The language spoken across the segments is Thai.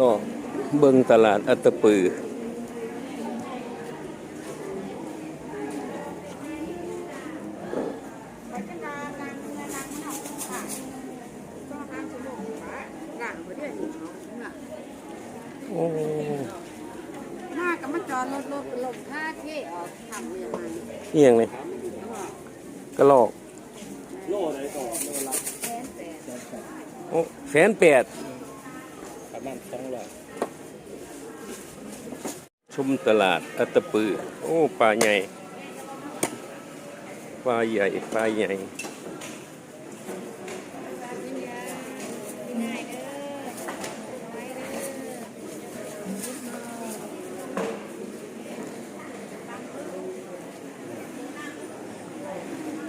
รอกเบิ่งตลาดอัตปือเงินนางเอาค่ะก็ห้ามสมุนไพรงานประโอ้ห้ากับมาจอดรถรถลมท่าเท่ออกทำยังไงเอียงนี่กระลอกแสนแสนโอ้แสนแปด องร้อยชุมตลาดอัตปือ โอ้ปลาใหญ่ปลาใหญ่ปลาใหญ่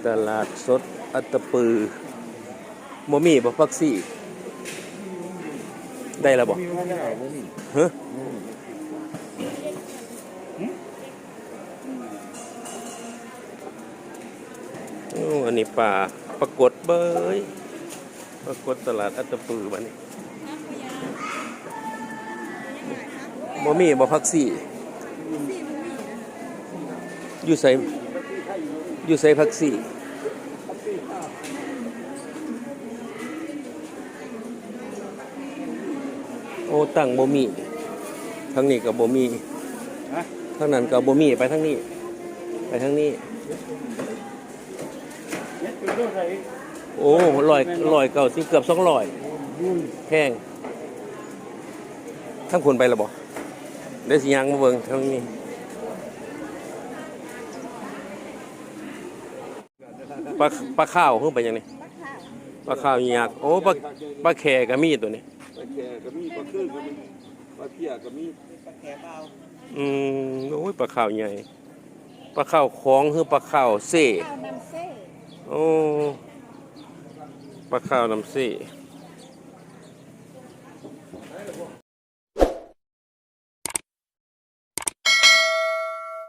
ตลาดสดอัตปือบ่มีบ่พักซี่ ได้แล้วบ่มีว่าไม่เฮะโอ้อันนี้ป่าปรากฏเบยปรากฏตลาดอัตปือบันนี้บ่มีบ่พักซี่อยู่ใส่อยู่ใส่พักซี่ อ้ตั้งบ่มีทางนี้ก็บ่มีฮะทางนั้นก็บ่มีไปทางนี้ ไปทางนี้เน็ตเป็นเรื่องอะไรโอ้ลอยลอยเก่าสิเกือบสองลอยยุ่นแพงทั้งคนไปและบ่เดี๋ยวสิยังมาเบิ่งทางนี้ปลาปลาข้าวเพิ่งไปยังนี่ปลาข้าวยักษ์โอ้ปลาปลาแขก็มีตัวนี้ ปลาแก่ก็มีปลาคือก็มีปลาเพียก็มีอืมโอ้ยปลาข้าวใหญ่ปลาข้าวของคือปลาข้าวเซ่ข้าวน้ำเซ่โอ้ปลาข้าวน้ำซี่